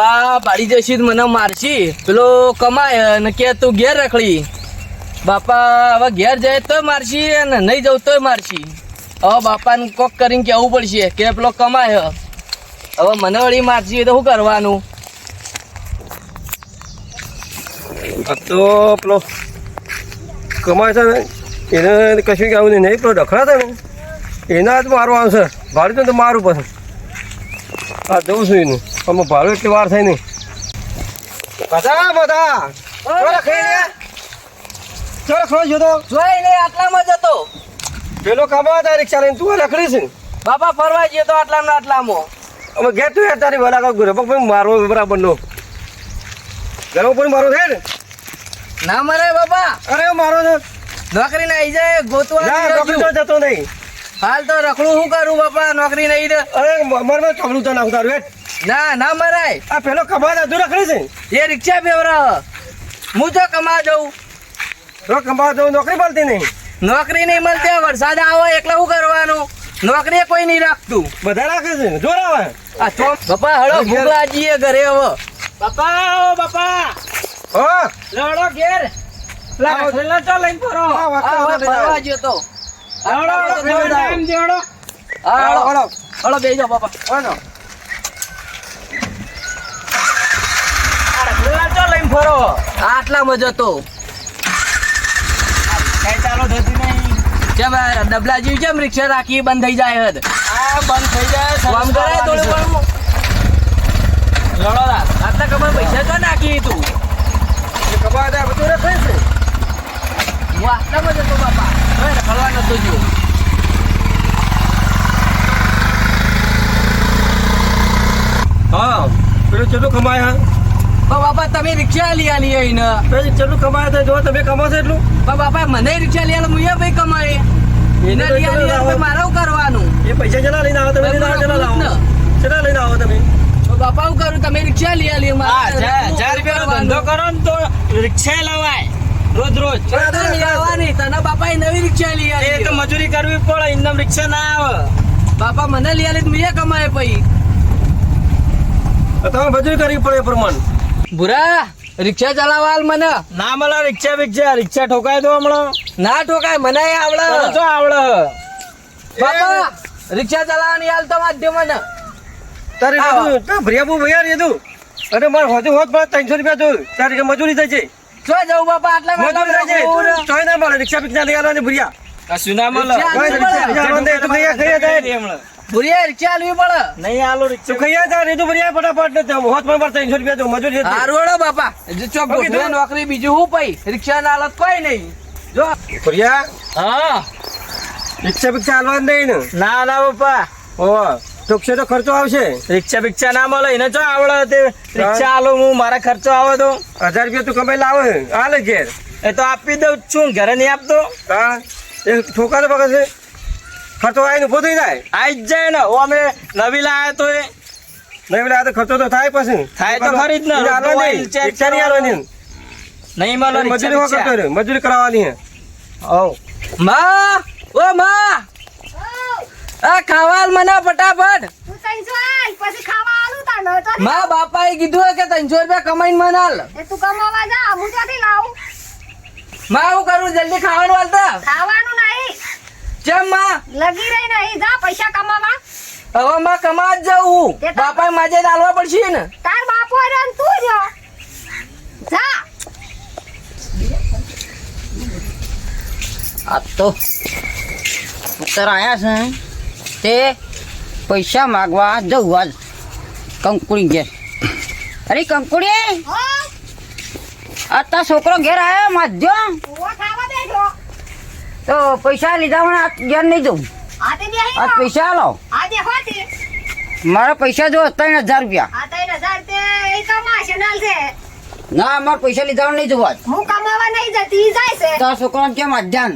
બાપા, બાળી જશી મને મારશી. પેલો કમાય ને કે તું ઘેર રખડી. બાપા, હવે ઘેર જાય તો મારશી અને નહીં જવું તોય મારશી. હવે બાપાને કોક કરીને કહેવું પડશે કે પેલો કમાય હવે મને વળી મારશી તો શું કરવાનું? તો પેલો કમાય છે ને, એને કશું કહેવું નહીં. પેલો રખડા છે ને એના જ મારું આવશે. ભાડું તો મારું પછી. આ જવું છું એનું. અમે ભાડું એટલી વાર થાય નહીં. બધા બધા. ખાઈ જતો જોઈ નહીં આટલામાં જતો. પેલો કમાવા તારી રિક્ષા લઈને તું રખડી છે બાપા ફરવા ગયો તો આટલામાં આટલામાં. અમે ઘેર તું યાર તારી કાંક ગુરબક ભાઈ મારવો બરાબર નો. ગરમ પણ મારો છે ને. ના મરે બાપા. અરે મારો છે. નોકરી ના આવી જાય ગોતવા નોકરી તો જતો નહીં. હાલ તો રખડું શું કરું બાપા? નોકરી નહીં રે. અરે મર મર તો નાખું તારું ના ના મરાય. આ પેલો કમા તું રખડી છે. એ રિક્ષા ફેવરા હું તો કમા જઉં. તો કમા જઉં નોકરી મળતી નહીં. નોકરી નહીં મળતી વરસાદ આવે એટલે શું કરવાનું? નોકરી કોઈ નહીં રાખતું. બધા રાખે છે જોર આવે. આ તો બાપા હળો ભૂખ લાગીએ ઘરે હવે. બાપા ઓ બાપા! ઓ! લડો ઘેર. લાવો લઈને ફરો. આ ફરવા તો. લડો મજા બાપા. તો ફરો. આટલામાં જ હતો કઈ ચાલો થતી નહીં. કેમ ડબલા જેવી કેમ રિક્ષા રાખી બંધ થઈ જાય હદ? આ બંધ થઈ જાય થોડું ઘણું લડો રા આટલા કમાય પૈસા તો નાખી તું એ કમાવા જાય બધું રખડે છે હું આટલામાં જ હતો બાપા હવે રખડવા નતો જો હા પેલું કેટલું કમાય હા બાપા તમે રિક્ષા લઈ આલી એને પેલું કેટલું કમાય તો જો તમે કમાશો એટલું બાપા મને રિક્ષા લઈ આલો એ ભાઈ કમાય એને લઈ આલી મારે કરવાનું એ પૈસા ચલા લઈને આવો તમે ચલા લાવો ચલા લઈને આવો તમે બાપા હું કરું તમે રિક્ષા લઈ આલી મારા હજાર હજાર રૂપિયાનો ધંધો કરો ને તો રિક્ષા લવાય રોજ રોજ. આવવાની. તને બાપા નવી રિક્ષા લઈ એ તો મજૂરી કરવી પડે ઇન્દમ રિક્ષા ના આવે. બાપા મને લઈ આલી મેં એ કમાય પછી તમે મજૂરી કરવી પડે પ્રમાણે. ભૂરા રિક્ષા ચલાવવા હાલ મને. ના મળે રિક્ષા બિક્ષા રિક્ષા ઠોકાય તો હમણાં. ના ઠોકાય મને આવડે. તો આવડે. બાપા રિક્ષા ચલાવવાની હાલ તો માધ્યમ મને. તારે આવો. ભર્યા ભૈયા રે તું? અરે મારે હોતી હોત પડે ત્રણસો રૂપિયા જોયું. તારે મજૂરી થઈ છે. જવું બાપા આટલા છે ના મળે રિક્ષા બિક્ષા લઈ આવવાની ભર્યા. કશું ના મળે. નહીં, તું કહીયા કહીયા જાય? હમણાં. ભૂરિયા રિક્ષા આલવી પડે. નહીં આલો રિક્ષા. કહીયા જાય રીતું ભર્યા ફટાફટ ને હોત પણ ત્રણસો રૂપિયા જો મજૂરી. હારું બાપા. જો તો- નોકરી બીજું હું પઈ? રિક્ષા ના હાલત કોઈ નહીં. જો. ભર્યા હા. રિક્ષા ભિક્ષા હાલવા નહીં ને. ના ના બાપા. ઓહો. ચોકસે તો ખર્ચો આવશે. રિક્ષા બિક્ષા ના મળે એને જો આવડે તે રિક્ષા આલો હું મારા ખર્ચો આવે તો. હજાર રૂપિયા તું કમાઈ લાવે હાલે ઘેર. એ તો આપી દઉં છું ઘરે નહીં આપતો. હા. એ ઠોકા તો પકડશે. ખર્ચો આવીને ઊભો થઈ જાય. આવી જ જાય ને અમે નવી લાયા તો એ. નવી પેલા તો ખર્ચો તો થાય પછી. થાય તો ખરી જ ને. રિક્ષા નહીં. નહીં મળે મજૂરી રિક્ષા કરે, મજૂરી કરાવવાની હે. ઓ માં ઓ માં. ખાવાલ મને ફટાફટ. મા બાપા એ પછી ખાવા આલું તાનો તો બાપાએ કીધું હે કે ત્રણસો રૂપિયા કમાઈને મને હાલ તું કમાવા જા હું ત્યાંથી લાવું? માં હું કરું? જલ્દી ખાવાનું હાલતા ખાવાનું નહીં. ચમમાં? લગી રહી નહીં. જા પૈસા કમાવા. હવે માં કમા જ જાઉં બાપા બાપાએ માજે ડાલવા પડશે ને. તાર બાપો રે ને તું જો જા. આ તો પુત્ર આયા છે. તે પૈસા માગવા જવું આજ કંકુડી ઘેર. અરે કંકુડી! આ છોકરો ઘેર આવ્યો માધ્યો. તો પૈસા લીધા મને આ ઘેર નહીં જવું. આ. પૈસા લો મારા પૈસા જો ત્રણ હજાર રૂપિયા. ના મારા પૈસા લીધા નહીં જવું હું કમાવા નહીં જતી જાય છે. તારા છોકરાને કેમ અધ્યાન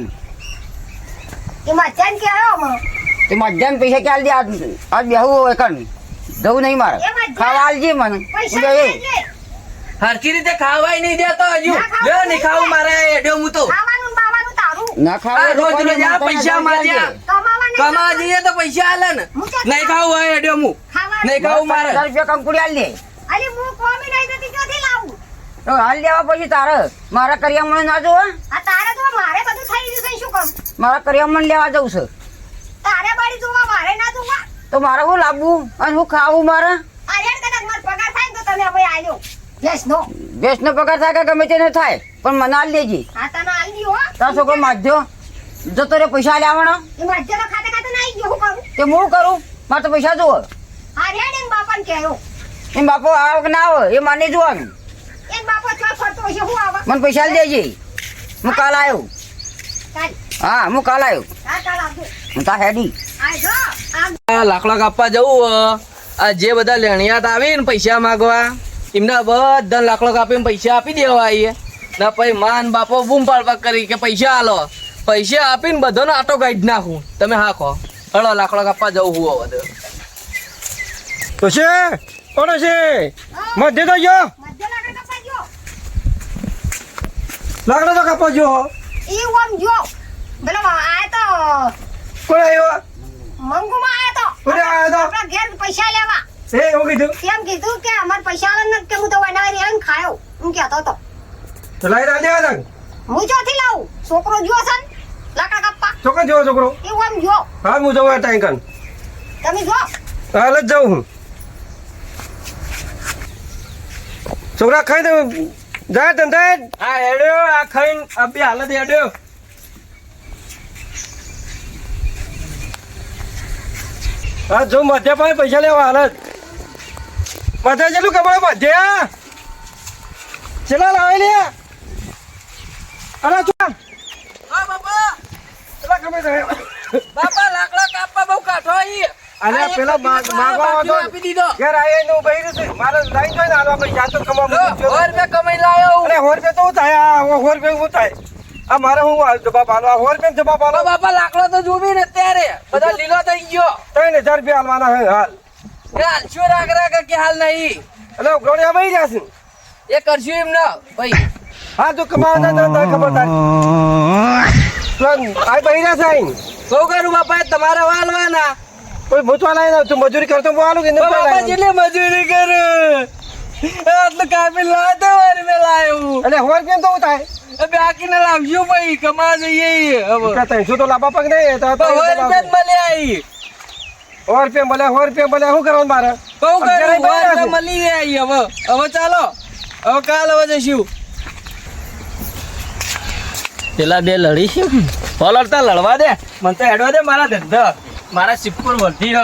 એ મધ્યાન કે આવ્યો તે મધ્યાહન પૈસા ક્યાં દે? આજ આજ બેહવું હોય કણ. જવું નહીં મારે. ખાવા આલજે મને. હરખી રીતે ખાવાય નહીં દેતો હજુ. જો નહીં ખાવું મારે એડ્યો હું તો. ખાવાનું ને બાવાનું તારું. ના ખાવા રોજ રોજ આ પૈસા માર્યા કમાવા કમા જઈએ તો પૈસા હાલે ને. નહીં ખાવું હોય એડ્યો હું. નહીં ખાવું મારે. રૂપિયા કંકુડી આલ દે. અલી હું કોમી નહીં જતી ક્યાંથી લાવું? તો હાલ દેવા પછી તારે. મારા કરિયામણ ના જોવા આ તારે તો મારે બધું થઈ ગયું શું કામ મારા કરિયામણ લેવા જવું છે તારે બારી જોવા મારે ના જોવા તો મારે શું લાવવું અને હું ખાવું મારે? થાય ને તો નો પગાર થાય કે ગમે તેને થાય પણ મને આલ હા હો. તારો છોકરો માધ્યો જતો રે પૈસા લેવાના એ મધ્યનો ખાતે ખાતે ના આવી ગયો હું કરું તે હું કરું? મારે તો પૈસા જોવો. હા ને એમ બાપો આવે કે ના આવે એ માની જોવાનું એ બાપો ચો ફરતો હશે હું આવા. મને પૈસા દેજે. હું કાલ આવ્યો હા હું કાલ આવ્યો હા હું તા હેડી. લાકડા કાપવા જવું આ જે બધા લેણિયાત આવીને પૈસા માગવા એમને બધા લાકડો કાપીને પૈસા આપી દેવા આવીએ ને પછી માન બાપો બૂમ પાડવા કરી કે પૈસા આલો. પૈસા આપીને બધાનો આટો કાઢી નાખું. તમે હા કહો. હળો લાકડો કાપવા જવું હું બધું તો. છે? કોણ છે મધ્ય તો ગયો. લાકડો તો કાપવા જો એ ઓમ જો બોલો આ તો કોણ આવ્યો? આયો તો. કોને આયો તો? આપણા ઘેર પૈસા લેવા. એ એવું કીધું? એમ કીધું કે અમાર પૈસા આલે ને કે હું તો ખાયો. હું કહેતો તો તો લાઈ રાંધે આવ્યા હું ચોથી લાવું? છોકરો જો છે ને? લાકડા કાપવા. છોકરો જેવો છોકરો. એ ઓમ જો હા હું જવું ટાઈમ કન તમે જો. હાલ જ જાઉં હું. છોકરા ખાઈ દે. જાય ધંધા આ હેડ્યો. આ ખાઈને આ બી હાલત હેડ્યો. હા જો મધ્ય પાસે પૈસા લેવા હાલ મધ્ય જેટલું કમાય મધ્ય. ચેલા લાવે લે. અરે ચાલ ચલા કમાય બાપા લાકડા કાપવા બહુ કાઠો આવી અરે પેલા માગવા દીધો. ઘેર આયે નું બહેર છે મારે લાઈન જોઈને આવા પૈસા તો કમાવા લો, મૂક્યો. સો રૂપિયા કમાઈ લાયો અરે હોર રૂપિયા તો હું થાય. હોર રૂપિયા હું થાય. આ મારે હું જવાબ આલો? આ હોર રૂપિયા જવાબ આલો? તો બાપા લાકડો તો જોવી ને અત્યારે. બધા લીલો થઈ ગયો. ત્રણ હજાર રૂપિયા આલવાના હે હાલ. હાલ શું રાગ રાગ કે હાલ નહીં. એટલે ઉઘરાણી ભાઈ જશે એ કરશું એમ ના ભાઈ. હા તો કમાવા ના ના ખબર થાય. આ ભાઈ રહ્યા છે અહીં. શું કરું બાપા તમારે વાલવાના કોઈ ભૂતવા લાવીને તું મજૂરી કરતો હું કે નહીં બાપા જેટલી મજૂરી કરું. આટલું કાપી લાવતો વાર મેં લાવ્યું. એટલે હોર રૂપિયા તો થાય થાય બાકીને લાવશું ભાઈ કમા જઈએ હવે. ત્રણસો તો લાવવા પગ નહીં તો તો સો રૂપિયા મળે આવી સો રૂપિયા મળે સો રૂપિયા મળે શું કરવાનું મારે? કહું કરું મળી રહે હવે. હવે ચાલો. હવે કાલ હવે જઈશું. પેલા બે લડી પલડતા લડવા દે. મને તો હેડવા દે મારા ધંધા. મારા શિપ પર વધી હ.